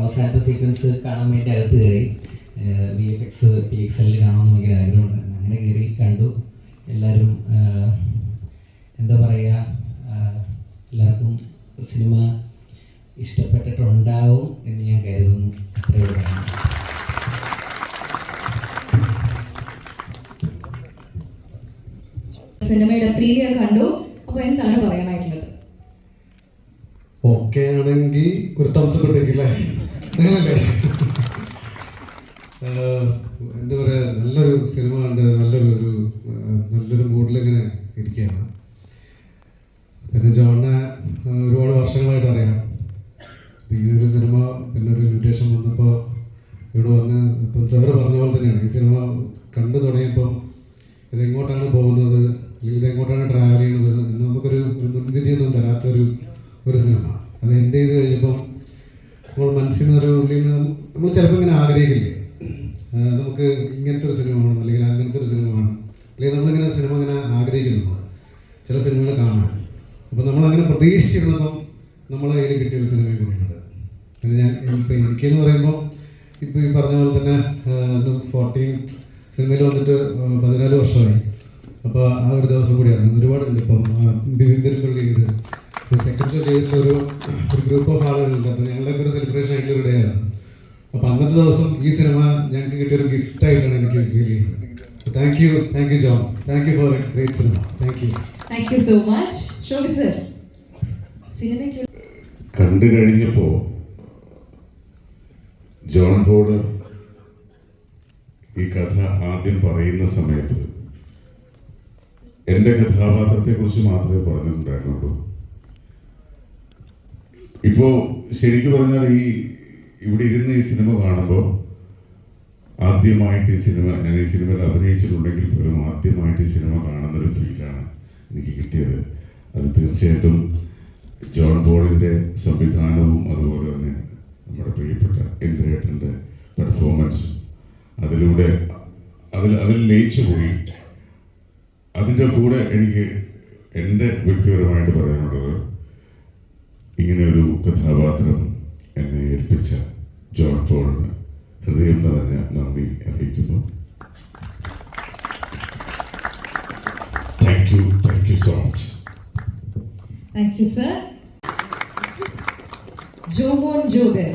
അവസാനത്തെ സീക്വൻസ് കാണാൻ വേണ്ടി അകത്ത് കയറി V F X P X എല്ലിൽ കാണാമെന്ന് ഭയങ്കര ആഗ്രഹമുണ്ടായിരുന്നു അങ്ങനെ കയറി കണ്ടു. എല്ലാവരും എന്താ പറയുക എല്ലാവർക്കും സിനിമ ഇഷ്ടപ്പെട്ടിട്ടുണ്ടാവും എന്ന് ഞാൻ കരുതുന്നു. അത്രയേ. സിനിമയുടെ പ്രീമിയർ കണ്ടു. അപ്പോൾ എന്താണ് പറയാനായിട്ടുള്ളത്? ഓക്കെ ആണെങ്കിൽ ഒരു തംസപ്പ് എന്താ പറയുക നല്ലൊരു സിനിമ കണ്ട് നല്ലൊരു ഒരു നല്ലൊരു മൂഡിലിങ്ങനെ ഇരിക്കുകയാണ്. പിന്നെ ജോണിനെ ഒരുപാട് വർഷങ്ങളായിട്ട് അറിയാം. ഇങ്ങനെ ഒരു സിനിമ പിന്നെ ഒരു ഇൻവിറ്റേഷൻ വന്നപ്പോൾ ഇവിടെ വന്ന് ഇപ്പം സാറ് പറഞ്ഞ പോലെ തന്നെയാണ്. ഈ സിനിമ കണ്ടു തുടങ്ങിയപ്പം ഇതെങ്ങോട്ടാണ് പോകുന്നത്? അല്ലെങ്കിൽ ഇതെങ്ങോട്ടാണ് ട്രാവൽ ചെയ്യുന്നത്? എന്ന് നമുക്കൊരു മുൻവിധിയൊന്നും തരാത്തൊരു ഒരു സിനിമ. അത് എന്റെ ചെയ്ത് കഴിഞ്ഞപ്പം നമ്മൾ മനസ്സിൽ നിന്ന് ഒരു ഉള്ളിൽ നിന്ന് നമ്മൾ ചിലപ്പോൾ ഇങ്ങനെ ആഗ്രഹിക്കില്ലേ? നമുക്ക് ഇങ്ങനത്തെ ഒരു സിനിമ വേണം അല്ലെങ്കിൽ അങ്ങനത്തെ ഒരു സിനിമ വേണം അല്ലെങ്കിൽ നമ്മളിങ്ങനെ സിനിമ ഇങ്ങനെ ആഗ്രഹിക്കുന്നുണ്ട് ചില സിനിമകൾ കാണാൻ. അപ്പം നമ്മളങ്ങനെ പ്രതീക്ഷിച്ചിരുന്നപ്പം നമ്മളെ കയ്യിൽ കിട്ടിയ ഒരു സിനിമയും കൂടിയാണത് പിന്നെ ഞാൻ ഇപ്പം എനിക്കെന്ന് പറയുമ്പോൾ ഇപ്പോൾ ഈ പറഞ്ഞ പോലെ തന്നെ ഫോർട്ടീൻ സിനിമയിൽ വന്നിട്ട് പതിനാല് വർഷമായി. അപ്പോൾ ആ ഒരു ദിവസം കൂടിയാണ് ഒരുപാടുണ്ട് ഇപ്പം ബിബിമ്പരിപ്പള്ളിയുണ്ട് സെക്കൻഡ് ഷോ ചെയ്തിട്ടുള്ള ഒരു ഒരു ഗ്രൂപ്പ് ഓഫ് ആളുകളുണ്ട്. അപ്പോൾ ഞങ്ങളുടെയൊക്കെ ഒരു സെലിബ്രേഷൻ ആയിട്ടുള്ള ഒരു ഡേ ആണ്. അപ്പോൾ അന്നത്തെ ദിവസം ഈ സിനിമ ഞങ്ങൾക്ക് കിട്ടിയ ഒരു ഗിഫ്റ്റ് ആയിട്ടാണ് എനിക്ക് ഫീൽ ചെയ്യുന്നത്. Thank you thank you John thank you for a great cinema thank you thank you so much Shobi sir സിനിമയ്ക്ക് കണ്ടു കഴിഞ്ഞപ്പോൾ ജോൺ ബോർഡ് ഈ കഥ ആദ്യം പറയുന്ന സമയത്ത് എന്റെ കഥാപാത്രത്തെക്കുറിച്ച് മാത്രമേ പറഞ്ഞിട്ടുണ്ടായിരുന്നുള്ളൂ. ഇപ്പോൾ ശരിക്കും പറഞ്ഞാൽ ഈ ഇവിടെ ഇരുന്ന് ഈ സിനിമ കാണുമ്പോൾ ആദ്യമായിട്ട് ഈ സിനിമ ഞാൻ ഈ സിനിമയിൽ അഭിനയിച്ചിട്ടുണ്ടെങ്കിൽ പോലും ആദ്യമായിട്ട് ഈ സിനിമ കാണുന്ന ഒരു ഫീലാണ് എനിക്ക് കിട്ടിയത്. അത് തീർച്ചയായിട്ടും ജോൺ ബോളിന്റെ സംവിധാനവും അതുപോലെ തന്നെ നമ്മുടെ പ്രിയപ്പെട്ട ഇന്ദ്രേട്ടന്റെ പെർഫോമൻസ് അതിലൂടെ അതിൽ അതിൽ ലയിച്ചു പോയി. അതിന്റെ കൂടെ എനിക്ക് എന്റെ വ്യക്തിപരമായിട്ട് പറയാനുള്ളത് ഇങ്ങനെ ഒരു കഥാപാത്രം എന്നെ ഏൽപ്പിച്ച ജോൺ പോളിന് ഹൃദയം നിറഞ്ഞ നന്ദി അറിയിക്കുന്നു. Thank you thank you so much thank you sir Jomon jogger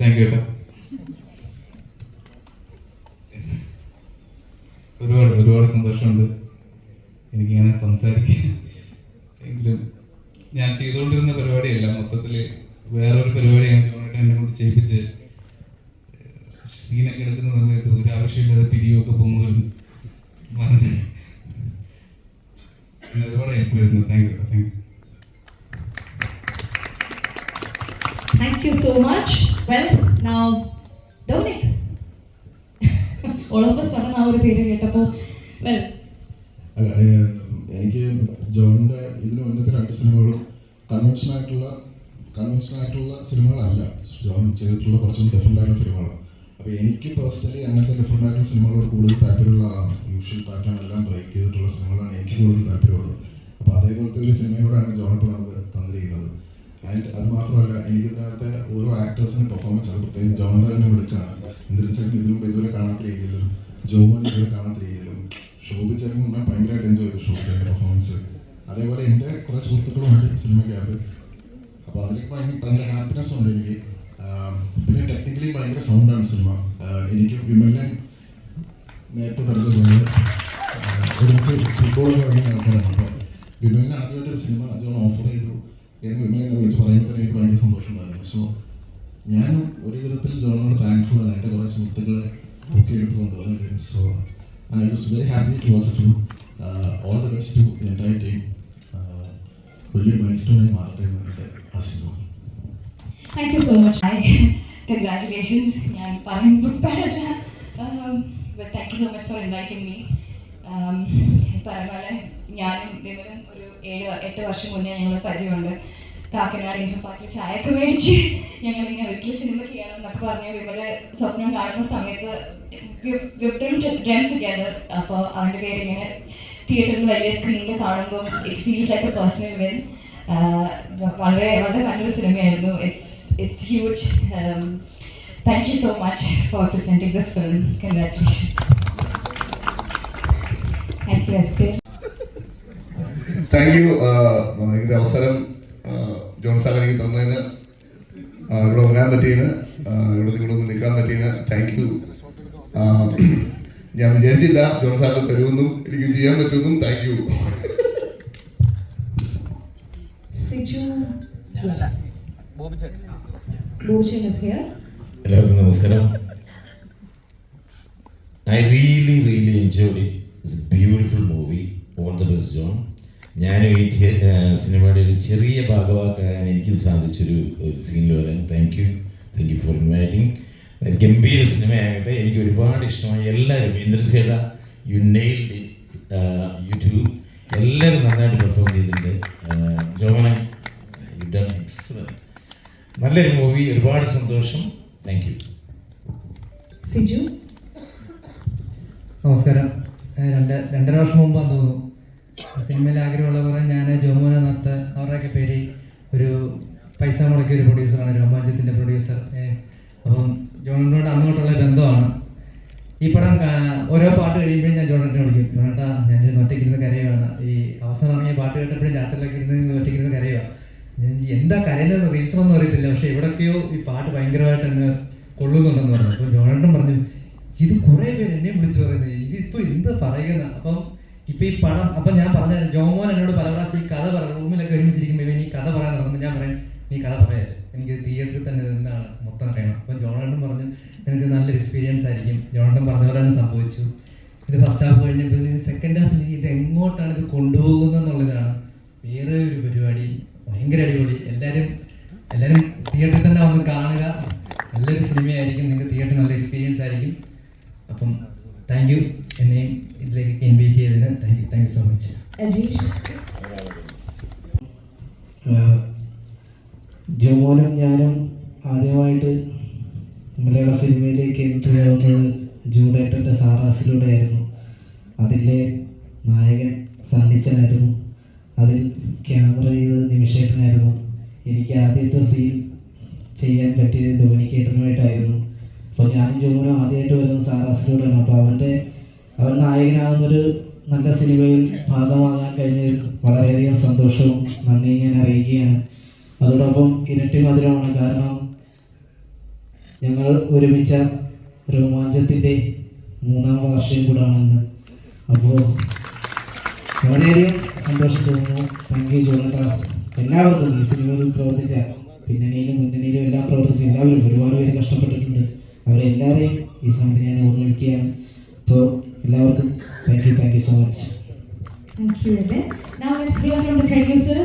thank you ഒരുപാട് ഒരുപാട് സന്തോഷമുണ്ട്. എനിക്കിങ്ങനെ സംസാരിക്കാൻ എങ്കിലും ഞാൻ ചെയ്തുകൊണ്ടിരുന്ന പരിപാടിയല്ല. മൊത്തത്തിൽ വേറൊരു പരിപാടിയാണ് ജോണേട്ടൻ എന്നെ കൊണ്ട് ചെയ്യിപ്പിച്ച് സീനൊക്കെ എടുക്കുന്ന സമയത്ത് ഒരു ആവശ്യമില്ലാതെ പിരിയൊക്കെ പോകുമ്പോൾ മനസ്സിൽ ഒരുപാട് ഹെൽപ്പ് ചെയ്തിരുന്നു. Thank you thank you thank you so much well now Dominic all of sudden ആ ഒരു പേര് കേട്ടപ്പോൾ വെൽ അല്ല എനിക്ക് ജോണിന്റെ ഇതിന് മുന്നത്തെ രണ്ട് സിനിമകളും കൺവെൻഷൻ ആയിട്ടുള്ള കൺവെൻഷൻ ആയിട്ടുള്ള സിനിമകളല്ല. ജോൺ ചെയ്തിട്ടുള്ള കുറച്ചും ഡിഫറെന്റ് ആയിട്ടുള്ള സിനിമകളാണ്. അപ്പോൾ എനിക്ക് പേഴ്സണലി അങ്ങനത്തെ ഡിഫറെന്റ് ആയിട്ടുള്ള സിനിമകളോട് കൂടുതൽ താല്പര്യമുള്ള ആളാണ് യൂഷ്വൽ പാറ്റേൺ എല്ലാം ബ്രേക്ക് ചെയ്തിട്ടുള്ള സിനിമകളാണ് എനിക്ക് കൂടുതൽ താല്പര്യമുള്ളത്. അപ്പോൾ അതേപോലത്തെ ഒരു സിനിമയോടാണ് ജോൺ ഇപ്പോൾ നമുക്ക് തന്നിരിക്കുന്നത്. ആൻഡ് അത് മാത്രമല്ല എനിക്ക് ഇതിനകത്തെ ഓരോ ആക്ടേഴ്സിന്റെ പെർഫോമൻസ് അത് പ്രത്യേകിച്ച് ജോണിന്റെ തന്നെ വിളിക്കുകയാണ് സെൻ ഇതിനു ഇതുവരെ കാണാത്ത രീതിയിലും ജോമോൻ ഇതുവരെ കാണാത്ത രീതിയിലും ശോഭിച്ചേക്കും ഞാൻ ഭയങ്കരമായിട്ട് എൻജോയ് ചെയ്തു ശോഭിച്ചേന്റെ പെർഫോമൻസ് അതേപോലെ എന്റെ കുറേ സുഹൃത്തുക്കളുമുണ്ട് സിനിമയ്ക്കകത്ത് അപ്പോൾ അതിലേക്ക് ഭയങ്കര ഭയങ്കര ഹാപ്പിനെസ് ഉണ്ട് എനിക്ക്. പിന്നെ ടെക്നിക്കലി ഭയങ്കര സൗണ്ടാണ് സിനിമ. എനിക്ക് വിമലിനെ നേരത്തെ പരിചയമുള്ളത് ഒരുമിച്ച് ഫുട്ബോൾ കളിക്കുന്ന ആൾക്കാരാണ്. അപ്പോൾ വിമലിന് ആദ്യമായിട്ട് ഒരു സിനിമ ജോൺ ഓഫർ ചെയ്തു എന്ന് വിമൽ എന്നെ വിളിച്ച് പറയുമ്പോൾ തന്നെ എനിക്ക് ഭയങ്കര സന്തോഷമുണ്ടായിരുന്നു. സോ ഞാൻ ഒരു വിധത്തിൽ ജോണിനോട് താങ്ക്ഫുൾ ആണ്. എന്റെ കുറേ സുഹൃത്തുക്കളെ ബുക്ക് ചെയ്തിട്ട് കൊണ്ടുപോകാൻ so I was very happy to was to all the best to entire team വലിയൊരു മൈൽ സ്റ്റോണായി മാറട്ടെ എന്ന് എന്റെ thank you so much congratulations ഞാൻ പറയാൻ പ്രിപ്പയർഡല്ല thank you so much for inviting me പറഞ്ഞ ഞാനും വിമലും ഒരു ഏഴ് എട്ട് വർഷം മുന്നേ ഞങ്ങൾ പരിചയമുണ്ട്. കാക്കനാട് ഇൻഫോ പാർക്കിൽ ചായയൊക്കെ മേടിച്ച് ഞങ്ങളിങ്ങനെ ഒരിക്കൽ സിനിമ ചെയ്യണം എന്നൊക്കെ പറഞ്ഞ് വിമൽ സ്വപ്നം കാണുന്ന സമയത്ത് ഡ്രം ടുഗെദർ അപ്പോൾ അവന്റെ പേര് ഇങ്ങനെ തിയേറ്ററിൽ വലിയ സ്ക്രീനിൽ കാണുമ്പോൾ it feels like a personal when വളരെ വളരെ നല്ലൊരു സിനിമയായിരുന്നു. It's it's huge thank you so much for presenting this film congratulations thank you Esther thank you അവസരം ആ, ജോൺ എനിക്ക് തന്നതിന് ഇവിടെ വരാൻ പറ്റിയതിന് ആ, ഇവിടെ നിങ്ങളൊന്ന് നിൽക്കാൻ പറ്റിയതിന് താങ്ക് യു ഞാൻ വിചാരിച്ചില്ല ജോൺ സാറിന് തരുമെന്നും എനിക്ക് ചെയ്യാൻ പറ്റുമെന്നും. താങ്ക് യു എല്ലാവർക്കും നമസ്കാരം. I really really enjoyed it's beautiful movie all the best John ഞാൻ ഈ സിനിമയുടെ ഒരു ചെറിയ ഭാഗമാക്കാൻ എനിക്ക് സാധിച്ചൊരു ഒരു സീനിൽ വരാൻ. Thank you thank you for inviting ഗംഭീര സിനിമയാകട്ടെ എനിക്ക് ഒരുപാട് ഇഷ്ടമായി. എല്ലാവരും ഇന്ദ്രസേന യു നെയിൽഡ് യൂട്യൂബ് എല്ലാവരും നന്നായിട്ട് പെർഫോം ചെയ്തിട്ടുണ്ട്. ജോമന യു ഡൺ എക്സലന്റ് നല്ലൊരു മൂവി ഒരുപാട് സന്തോഷം. Thank you Siju? നമസ്കാരം. രണ്ട് രണ്ടര വർഷം മുമ്പാന്ന് തോന്നുന്നു. സിനിമയിൽ ആഗ്രഹമുള്ളവരെ ഞാൻ ജോമോന നത്ത് അവരുടെയൊക്കെ പേര് ഒരു പൈസ മുടക്കിയ ഒരു പ്രൊഡ്യൂസറാണ് രോമാഞ്ചത്തിന്റെ പ്രൊഡ്യൂസർ അപ്പം ജോണിനോട് അങ്ങോട്ടുള്ള ബന്ധമാണ്. ഈ പടം ഓരോ പാട്ട് കഴിയുമ്പോഴും ഞാൻ ജോണറ്റിനെ വിളിക്കും. ജോണട്ടാ ഞാനൊരു ഒറ്റയ്ക്കിരുന്ന് കരയുവാണ്. ഈ അവസാനം ഇറങ്ങിയ പാട്ട് കേട്ടപ്പോഴും രാത്രിയിലൊക്കെ ഇരുന്ന് ഒറ്റയ്ക്കിരുന്ന് കരയുക എന്താ കരയുന്നതെന്ന് റീസൺ ഒന്നും അറിയത്തില്ല. പക്ഷെ ഇവിടെയൊക്കെയോ ഈ പാട്ട് ഭയങ്കരമായിട്ട് അങ്ങ് കൊള്ളുന്നുണ്ടെന്ന് പറഞ്ഞു. അപ്പോൾ ജോണേട്ടൻ പറഞ്ഞു ഇത് കുറേ പേര് എന്നെ വിളിച്ചു പറയുന്നത് ഇതിപ്പോ എന്താ പറയുന്ന? അപ്പം ഇപ്പൊ ഈ പടം അപ്പൊ ഞാൻ പറഞ്ഞ ജോമോൻ എന്നോട് പല പ്രാവശ്യം ഈ കഥ പറ റൂമിലൊക്കെ ഒരുമിച്ചിരിക്കുമ്പോൾ ഈ കഥ പറയാൻ തുടങ്ങുമ്പോൾ ഞാൻ പറയും നീ കഥ പറയാറ് എനിക്ക് തിയേറ്ററിൽ തന്നെ എന്താണ് മൊത്തം അറിയണം. അപ്പം നല്ലൊരു എക്സ്പീരിയൻസ് ആയിരിക്കും. ജോണട്ടൻ പറഞ്ഞ പോലെ തന്നെ സംഭവിച്ചു. ഇത് ഫസ്റ്റ് ഹാഫ് കഴിഞ്ഞപ്പോൾ ഇത് സെക്കൻഡ് ഹാഫിൽ ഇത് എങ്ങോട്ടാണ് ഇത് കൊണ്ടുപോകുന്നത് എന്നുള്ളതാണ് വേറെ ഒരു പരിപാടി. ഭയങ്കര അടിപൊളി. എല്ലാവരും എല്ലാവരും തിയേറ്ററിൽ തന്നെ വന്ന് കാണുക. നല്ലൊരു സിനിമയായിരിക്കും. നിങ്ങൾക്ക് തിയേറ്റർ നല്ല എക്സ്പീരിയൻസ് ആയിരിക്കും. അപ്പം താങ്ക് യു എന്നെയും ഇതിലേക്ക് ഇൻവൈറ്റ് ചെയ്തതിന് thank you thank you so much Ajeesh ജോമോനും ഞാനും അതിൽ ക്യാമറ ചെയ്തത് നിമിഷേട്ടനായിരുന്നു. എനിക്ക് ആദ്യത്തെ സീൻ ചെയ്യാൻ പറ്റിയത് ഡൊമിനിക്കേട്ടനുമായിട്ടായിരുന്നു. അപ്പോൾ ഞാനും ജോമനും ആദ്യമായിട്ട് വരുന്നത് സാറാസിലൂടെയാണ് അപ്പോൾ അവന്റെ അവൻ നായകനാകുന്നൊരു നല്ല സിനിമയിൽ ഭാഗമാകാൻ കഴിഞ്ഞതിൽ വളരെയധികം സന്തോഷവും നന്ദിയും ഞാൻ അറിയിക്കുകയാണ്. അതോടൊപ്പം ഇരട്ടി മധുരമാണ് കാരണം ഞങ്ങൾ ഒരുമിച്ച രോമാഞ്ചത്തിന്റെ മൂന്നാം വാർഷികം കൂടാണെന്ന് അപ്പോൾ വളരെയധികം സന്തോഷം തോന്നുന്നു താങ്ക് യു ജോണട്ട എല്ലാവർക്കും ഈ സിനിമയിൽ പ്രവർത്തിച്ച പിന്നണിയിലും മുന്നണിയിലും എല്ലാം പ്രവർത്തിച്ച എല്ലാവരും ഒരുപാട് പേര് കഷ്ടപ്പെട്ടിട്ടുണ്ട്. അവരെല്ലാവരെയും ഈ സമയത്ത് ഞാൻ ഓർമ്മിക്കുകയാണ്. അപ്പോൾ എല്ലാവർക്കും thank you thank you so much Thank you. Now let's hear from the producers.